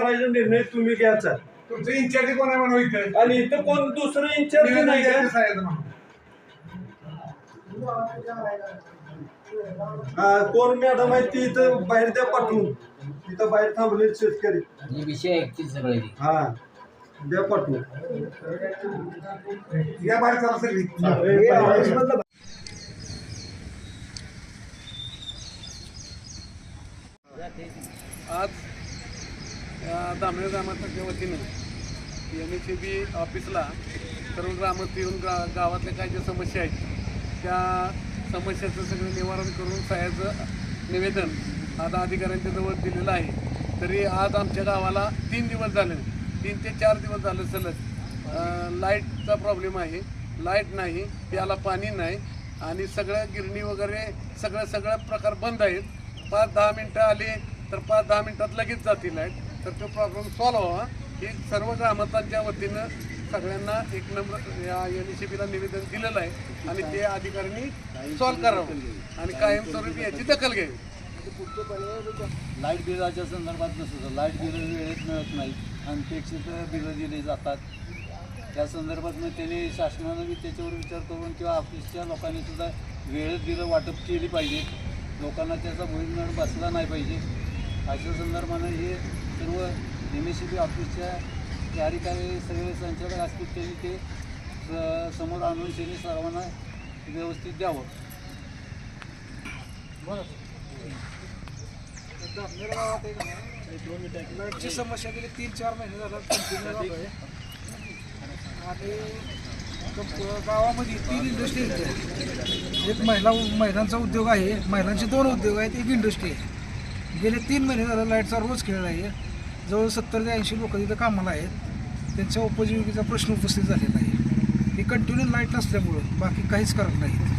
करायचा निर्णय तुम्ही घ्यायचा. तुमचं इन्चार्ज कोण आहे म्हणून इथं? आणि इथं कोण दुसरं इन्चार्ज नाही का म्हणून. हा, कोण मॅडम आहे ती इथं बाहेर द्या पाठवून. तिथं बाहेर थांबले शेतकरी. हे विषय ऐकतील सगळे. हा द्या पाठवून. या बाहेर चला सगळी. हे बाहेर- आज या ग्रामस्थांच्या वतीनं एम एस बी ऑफिसला सर्व ग्रामस्थ येऊन गा गावातल्या काही ज्या समस्या आहेत त्या समस्याचं सगळं निवारण करून सहाय्याचं निवेदन आता अधिकाऱ्यांच्या जवळ दिलेलं आहे. तरी आज आमच्या गावाला तीन दिवस झाले तीन ते चार दिवस झाले सलग लाईटचा प्रॉब्लेम आहे. लाइट नाही प्याला पाणी नाही आणि सगळं गिरणी वगैरे सगळं सगळं प्रकार बंद आहेत. पाच दहा मिनटं आली तर पाच दहा मिनटात लगेच जातील लाइट. तर तो प्रॉब्लेम सॉल्व्ह व्हावा. ही सर्व ग्रामस्थांच्या वतीनं सगळ्यांना एक नंबर या एन सी बीला निवेदन दिलेलं आहे आणि ते अधिकाऱ्यांनी सॉल्व्ह करावं आणि कायमस्वरूपी याची दखल घ्यावी. लाइट बिलाच्या संदर्भात नसतं. लाइट बिलं वेळेत मिळत नाहीत अनपेक्षित बिलं दिली जातात. त्या संदर्भात मग त्यांनी शासनानं बी त्याच्यावर विचार करून किंवा ऑफिसच्या लोकांनी सुद्धा वेळेत बिलं वाटप केली पाहिजे. लोकांना त्याचा भुईगड बसला नाही पाहिजे. अशा संदर्भानं हे सर्व एम एस सी बी ऑफिसच्या कार्यकारी सगळे संचालक असतील त्यांनी ते स- समोर आणून त्यांनी सर्वांना व्यवस्थित द्यावं. लाईटची समस्या गेली तीन चार महिने झाला कंटिन्यू चालू आहे. आणि कंप- गावामध्ये तीन इंडस्ट्री आहेत. एक महिला महिलांचा उद्योग आहे महिलांचे दोन उद्योग आहेत एक इंडस्ट्री आहे. गेले तीन महिने झालं लाईटचा रोज खेळ आहे जवळ सत्तर ते ऐंशी लोक तिथं कामाला आहेत. त्यांच्या उपजीविकेचा प्रश्न उपस्थित झालेला आहे. हे कंटिन्यू लाइट नसल्यामुळं बाकी काहीच करत नाही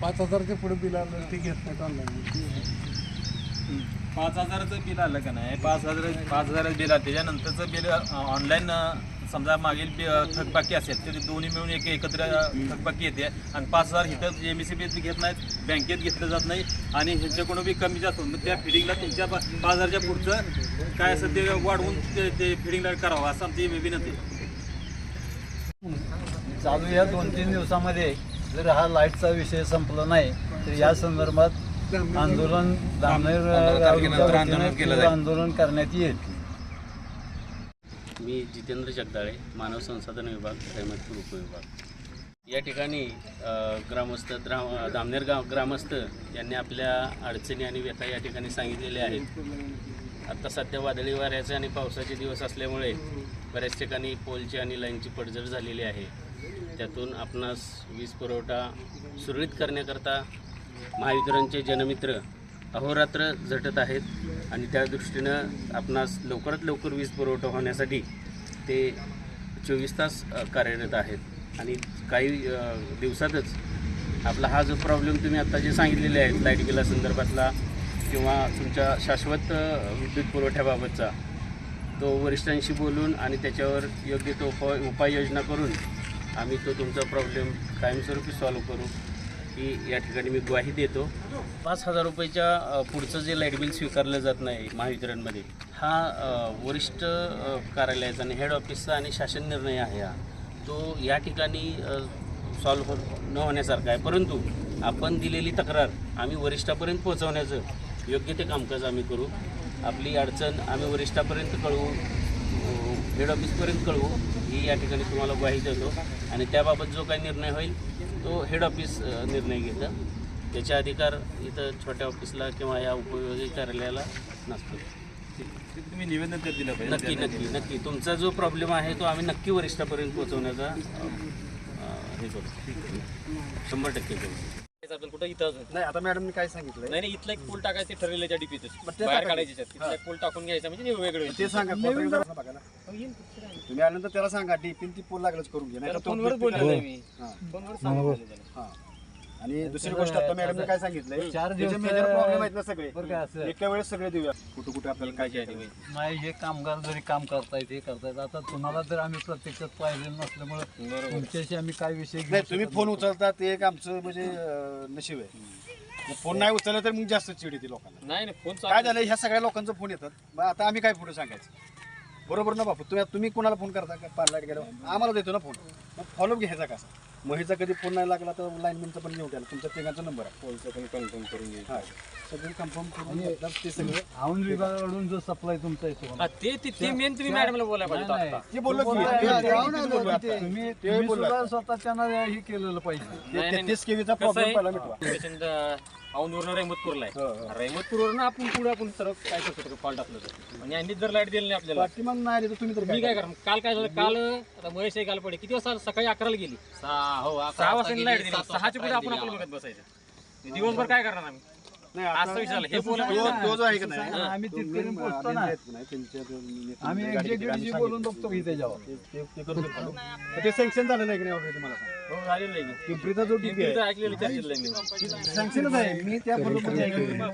पाच हजारच्या पुढे बिल आलं ते घेत नाहीत ऑनलाईन पाच हजाराचं बिल आलं का नाही? पाच हजार पाच हजाराचं बिल आलं. त्याच्यानंतरचं बिल ऑनलाईन समजा मागील थकबाकी असेल तर ते दोन्ही मिळून एक एकत्र थकबाकी येते आणि पाच हजार इथं एम एस सी बीत घेत नाहीत बँकेत घेतलं जात नाही आणि ह्यांच्याकडून बी कमी जास्त होतं. मग त्या फिडिंगला तुमच्या पाच हजारच्या पुढचं काय असेल ते वाढवून ते ते फिडिंगला करावं असं आमची विनंती आहे. चालू या दोन तीन दिवसामध्ये जर हा लाईटचा विषय संपला नाही तर या संदर्भात आंदोलन आंदोलन करण्यात येईल मी जितेंद्र जगदाळे मानव संसाधन विभाग रहमतपूर उपविभाग या ठिकाणी ग्रामस्थ द्राम दामनेर गाव ग्रामस्थ यांनी आपल्या अडचणी आणि व्यथा या ठिकाणी सांगितलेल्या आहेत. आत्ता सध्या वादळी वाऱ्याचे आणि पावसाचे दिवस असल्यामुळे बऱ्याच ठिकाणी पोलची आणि लाईनची पडझड झालेली आहे. त्यातून आपणास वीज पुरवठा सुरळीत करण्याकरता महावितरणचे जनमित्र अहोरात्र झटत आहेत आणि त्या दृष्टीनं आपणास लवकरात लवकर वीज पुरवठा होण्यासाठी ते चोवीस तास कार्यरत आहेत. आणि काही दिवसातच आपला हा जो प्रॉब्लेम तुम्ही आत्ता जे सांगितलेले आहेत लाइट बिला संदर्भातला किंवा तुमच्या शाश्वत विद्युत पुरवठ्याबाबतचा तो वरिष्ठांशी बोलून आणि त्याच्यावर योग्य तो उपाय उपाययोजना करून आम्ही तो तुमचा प्रॉब्लेम कायमस्वरूपी सॉल्व्ह करू. ही या ठिकाणी मी ग्वाही देतो. पाच हजार रुपयाच्या पुढचं जे लाइट बिल स्वीकारलं जात नाही महावितरणमध्ये हा वरिष्ठ कार्यालयाचा आणि हेड ऑफिसचा आणि शासन निर्णय आहे हा. तो या ठिकाणी सॉल्व्ह हो न होण्यासारखा आहे. परंतु आपण दिलेली तक्रार आम्ही वरिष्ठापर्यंत पोहोचवण्याचं योग्य ते कामकाज आम्ही करू. आपली अडचण आम्ही वरिष्ठापर्यंत कळवू हेड ऑफिसपर्यंत कळवू. ही या ठिकाणी तुम्हाला ग्वाही देतो. आणि त्याबाबत जो काही निर्णय होईल तो हेड ऑफिस निर्णय घेतं. त्याचे अधिकार इथं छोट्या ऑफिसला किंवा या उपविभागीय कार्यालयाला नसतो तुम्ही निवेदन तर दिलं पाहिजे? नक्की नक्की नक्की. तुमचा जो प्रॉब्लेम आहे तो आम्ही नक्की वरिष्ठापर्यंत पोहोचवण्याचा हे करू. शंभर टक्के करू. आपण कुठं इथं अजून नाही आता मॅडमनी काय सांगितलं नाही नाही इथला एक पूल टाकायचं ते ठरलेलं त्या डीपीतच ते बाहेर. काढायचे तिथला एक पूल टाकून घ्यायचा म्हणजे ते वेगळं. ते सांगा पत्रकार बघायला तुम्ही आल्यानंतर त्याला सांगा डीपीन ती पोल लागलंच करून घे नाही फोनवरच डीपी बोललेलं आहे मी. फोनवर. हा. आणि दुसरी गोष्ट आता मॅडमने काय सांगितलंय? चार त्याचे दिवस- मेजर प्रॉब्लेम आहेत ना सगळे बरं का असं? एका वेळेस सगळे देऊया. कुठं कुठे आपल्याला काय काय. नाही हे कामगार जरी काम करतायत हे करतायत. आता तुम्हाला तर आम्ही प्रत्यक्षात पाहिलेलं नसल्यामुळे तुमच्याशी आम्ही काय विषय घेऊ नाही तुम्ही शकत फोन उचलता ते एक आमचं म्हणजे अं, नशीब आहे. फोन नाही उचलला तर मग जास्त चिड येते लोकांना. नाही नाही फोन काय झालं ह्या सगळ्या लोकांचा फोन येतात. मग आता आम्ही काय पुढे सांगायचं? बरोबर ना बापू तुम्ही तुम्ही कोणाला फोन करता? का पार लाइट गेल्यावर आम्हाला देतो ना फोन. मग फॉलोअप घ्यायचा कसा महिचा कधी फोन नाही लागला तर लाईनमॅनचा पण घेऊन द्यायला तुमच्या तिघांचा नंबर आहे फोनचा पण कन्फर्म करून हा सगळं कन्फर्म करून घेतलं ते सगळं औंध विभागाकडून जो सप्लाय तुमचा येतो हा, ते ते- ते मेन तुम्ही मॅडमला बोलायला पाहिजे होतं आता. ते बोललो की ते- ते- ते- ते- ते बोललो आता. तुम्ही ते तुम्ही बोललो सुद्धा आता. स्वतः त्यांना हे केलेलं पाहिजे ते नाही, नाही. 33 केवीचा कसं प्रॉब्लेम आहे? पहिला मिटवा पेशंट औंधवरून रहिमतपूरला हो, हो. आहे रहिमतपूरवरून आपण पुढे आपण सर्व काय करू शकतो? फॉल्ट असलं तर. आणि यांनी जर लाइट दिली नाही आपल्याला. पाठीमाग नाही आली तर तुम्ही तर मी काय करा काल काय झालं? काल आता महेश काल पडे किती वाजता? सकाळी अकराला गेली. सहा हो सहा वाजता लाइट दिली. सहाच्या पुढे आपण आपलं बघत बसायचं. दिवसभर काय करणार आम्ही? नाही असं आता विषय झाला हे तो बोला तो जो आहे का नाही आम्ही तिथपर्यंत पोहोचतो ना. आम्ही गाडी- एक्झिक्युटिव्हशी बोलून बघतो की त्याच्यावर. ते- ते- ते करून देतो. पण ते सँक्शन झालं नाही की नाही already मला सांग. हो, झालेलं आहे की. पिंपरीचा जो डीपी पिंपरीचं ऐकलेलं आहे मी. सँक्शनच आहे. मी त्या बरोबर